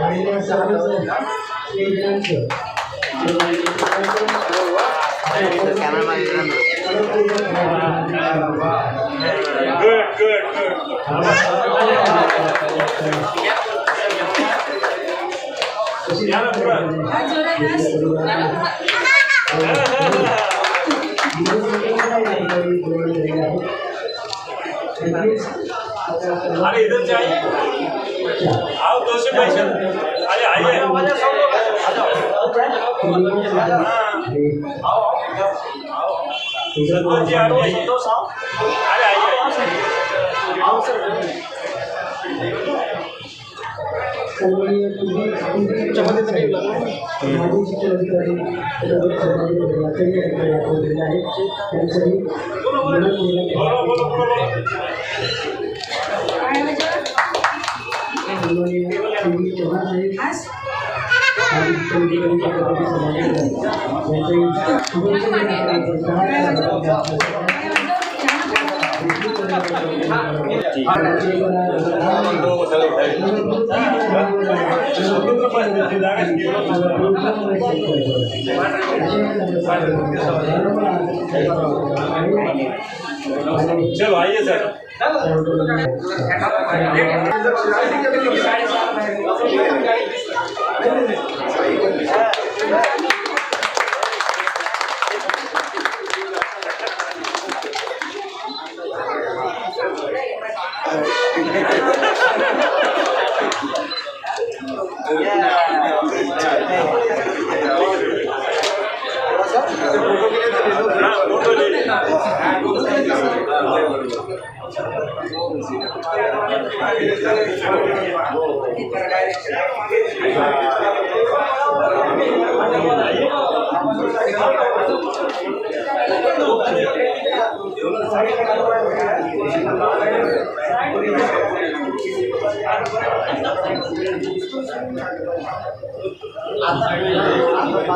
आपल्या सर्वांसाठी आपल्या सगळ्यांची काही कृतज्ञता करतो. मला खूप स्वागत आहे. घर समजा आणि या सर्वांचं स्नेहितांचं गुड गुड गुड अरे इधर चाहिए आओ दो से पैसे अरे आइए संतोष जी जाइए अरे आइए तुम्ही माजी Thank you. चलो आइए सर हाँ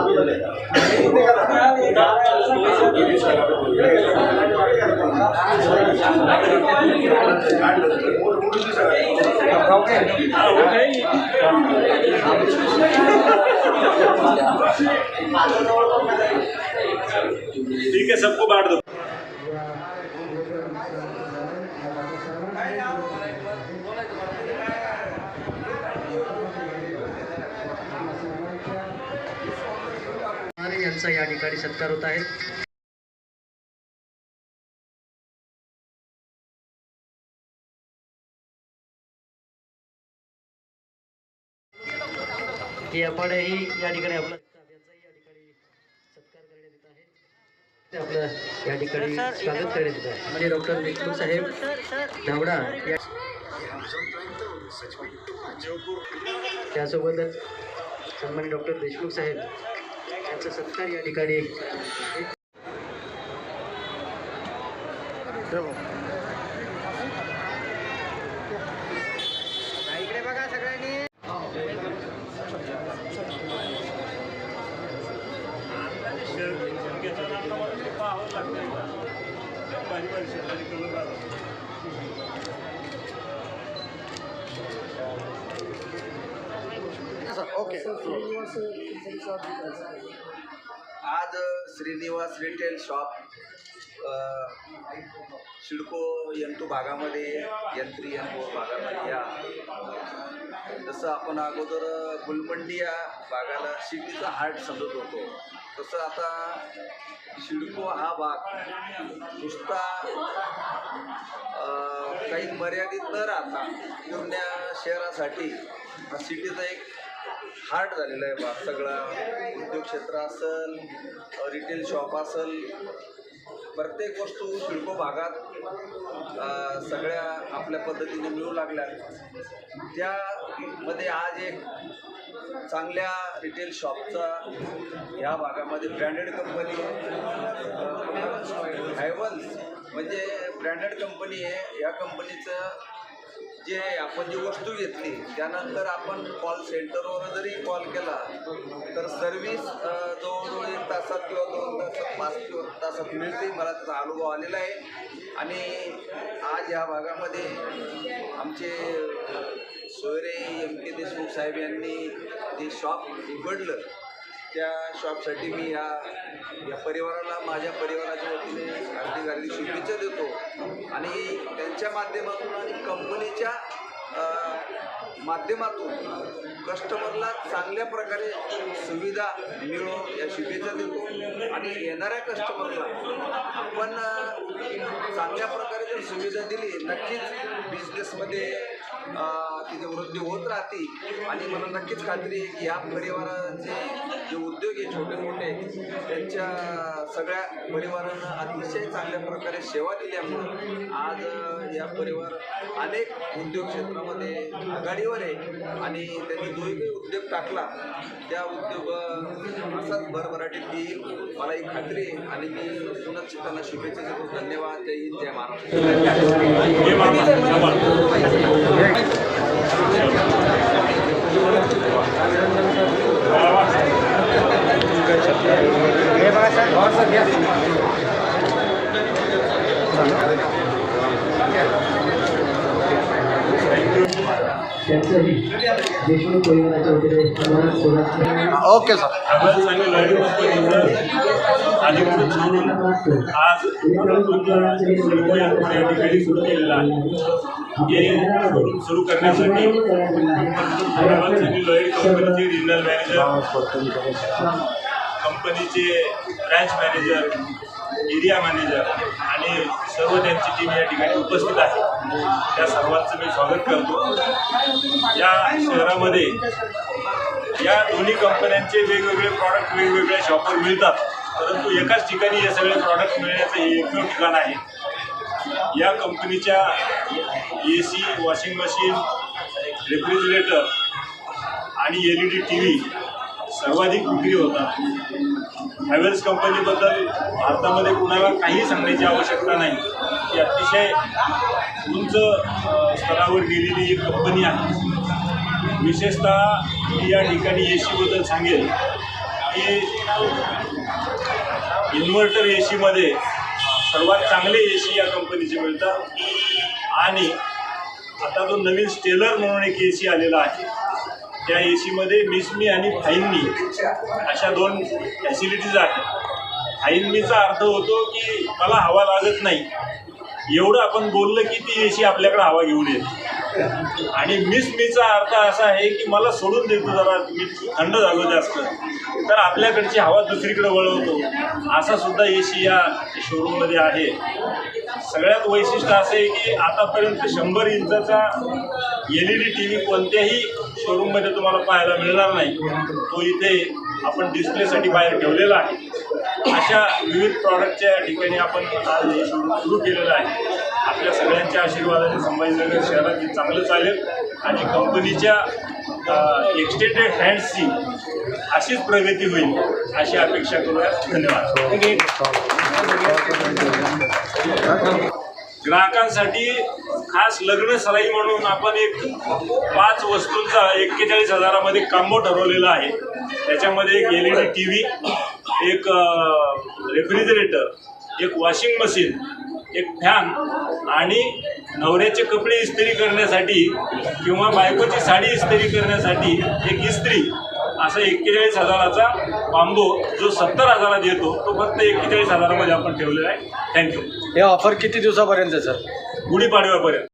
फोटो ले लीजिए हाँ वो है ठीक है सबको बांट दो। यांचा या ठिकाणी सत्कार होत आहे. की आपणही या ठिकाणी आपला यांचाही या ठिकाणी सत्कार करण्यात येत आहे. ते आपलं या ठिकाणी स्वागत करण्यात येत आहे म्हणजे डॉक्टर देशमुख साहेब धावडा या त्यासोबतच सन्मान्य डॉक्टर देशमुख साहेब यांचा सत्कार या ठिकाणी. करून घेतात आता मला ते पाहावं लागते भारी भारी शेतकरी ओके. आज श्रीनिवास रिटेल शॉप सिडको यंतू भागामध्ये यंत्री यंतू भागामध्ये या. जसं आपण अगोदर गुलमंडी या भागाला सिटीचा हार्ट समजत होतो तसं आता सिडको हा भाग नुसता काही मर्यादित न राहता पूर्ण शहरासाठी हा सिटीचा एक हार्ट झालेला आहे भाग सगळा उद्योग क्षेत्र असेल रिटेल शॉप असेल प्रत्येक वस्तू सिडको भागात सगळ्या आपल्या पद्धतीने मिळू लागल्या त्यामध्ये आज एक चांगल्या रिटेल शॉपचा ह्या भागामध्ये ब्रँडेड कंपनी हायवल्स म्हणजे ब्रँडेड कंपनी आहे. या कंपनीचं जे आपण जी वस्तू घेतली त्यानंतर आपण कॉल सेंटरवर जरी कॉल केला तर सर्व्हिस जवळजवळ तासात किंवा दोन तासात पाच किंवा तासात मिळते. मला त्याचा अनुभव आलेला आहे. आणि आज या भागामध्ये आमचे सोयरे एम के देशमुख साहेब यांनी जे शॉप उघडलं त्या शॉपसाठी मी या या परिवाराला माझ्या परिवाराच्या वतीने हार्दिक हार्दिक शुभेच्छा देतो. आणि त्यांच्या माध्यमातून आणि कंपनीच्या माध्यमातून कस्टमरला चांगल्या प्रकारे सुविधा मिळो या शुभेच्छा देतो. आणि येणाऱ्या कस्टमरला आपण चांगल्या प्रकारे जर सुविधा दिली नक्कीच बिझनेसमध्ये तिथे वृद्धी होत राहते. आणि मला नक्कीच खात्री आहे की या परिवाराचे जे उद्योग आहे छोटे मोठे त्यांच्या सगळ्या परिवारांना अतिशय चांगल्या प्रकारे सेवा दिल्यामुळे आज या परिवार अनेक उद्योग क्षेत्रामध्ये आघाडीवर आहे आणि त्यांनी जो काही उद्योग टाकला त्या उद्योग असाच भरभराटीत येईल मला ही खात्री आहे आणि मी पुन्हा त्यांना शुभेच्छा देतो. धन्यवाद. जय हिंद जय महाराष्ट्र हे मामा, शंभर. त्यांचंही देशमुख परिवाराच्या वतीने मला सोडायचं ओके सर. आज सुरू केलेलं आहे. शोरूम सुरू करण्यासाठी कंपनीचे रिजनल मॅनेजर कंपनीचे ब्रँच मॅनेजर एरिया मॅनेजर आणि सर्व त्यांची टीम या ठिकाणी उपस्थित आहे. त्या सर्वांचं मी स्वागत करतो. या शहरामध्ये या दोन्ही कंपन्यांचे वेगवेगळे प्रॉडक्ट वेगवेगळ्या शॉपवर मिळतात. परंतु एकाच ठिकाणी हे सगळे प्रॉडक्ट मिळण्याचं हे एकमेव ठिकाण आहे. या कंपनीच्या A C washing machine refrigerator आणि L E D T V सर्वाधिक विक्री होतात हॅवेल्स कंपनीबद्दल भारतामध्ये कुणाला काही सांगण्याची आवश्यकता नाही. ही अतिशय उंच स्तरावर गेलेली एक कंपनी आहे. विशेषतः मी या ठिकाणी ए सीबद्दल सांगेल की इन्व्हर्टर ए सीमध्ये सर्वात चांगले ए सी या कंपनीचे मिळतात आणि आता जो नवीन स्टेलर म्हणून एक ए सी आलेला आहे. त्या ए सीमध्ये मिसमी आणि फाईनमी अशा दोन फॅसिलिटीज आहेत. फाईनमीचा अर्थ होतो की मला हवा लागत नाही. एवढं आपण बोललं की ती ए सी आपल्याकडे हवा घेऊन येते. आणि मिस मीचा अर्थ असा आहे की मला सोडून देतो जरा मी थंड झालो जास्त. तर आपल्याकडची हवा दुसरीकडे वळवतो. असा सुद्धा ए सी या शोरूममध्ये आहे. सगळ्यात वैशिष्ट्य असं आहे की आतापर्यंत शंभर इंचाचा L E D T V कोणत्याही शोरूममध्ये तुम्हाला पाहायला मिळणार नाही. तो इथे आपण डिस्प्लेसाठी बाहेर ठेवलेला आहे. अशा विविध प्रॉडक्टच्या ठिकाणी आपण आज हे सुरू केलेलं आहे. आपल्या सगळ्यांच्या आशीर्वादाने संभाजीनगर शहरात हे चांगलं चालेल. आणि कंपनीच्या एक्सटेंडेड हँड्सची अशीच प्रगती होईल अशी अपेक्षा करूया. धन्यवाद. ग्राहकांसाठी खास लग्न सराई म्हणून आपण एक पाच वस्तूंचा एक्केचाळीस हजारामध्ये कांबो ठरवलेला आहे. त्याच्यामध्ये एक L E D T V एक रेफ्रिजरेटर एक वॉशिंग मशीन एक फॅन आणि नवऱ्याचे कपडे इस्त्री करण्यासाठी किंवा बायकोची साडी इस्त्री करण्यासाठी एक इस्त्री असा एक्केचाळीस हजाराचा बांबो जो सत्तर हजारात येतो तो फक्त एक्केचाळीस हजारामध्ये आपण ठेवलेला आहे. थँक्यू हे ऑफर किती दिवसापर्यंत सर गुढीपाडव्यापर्यंत.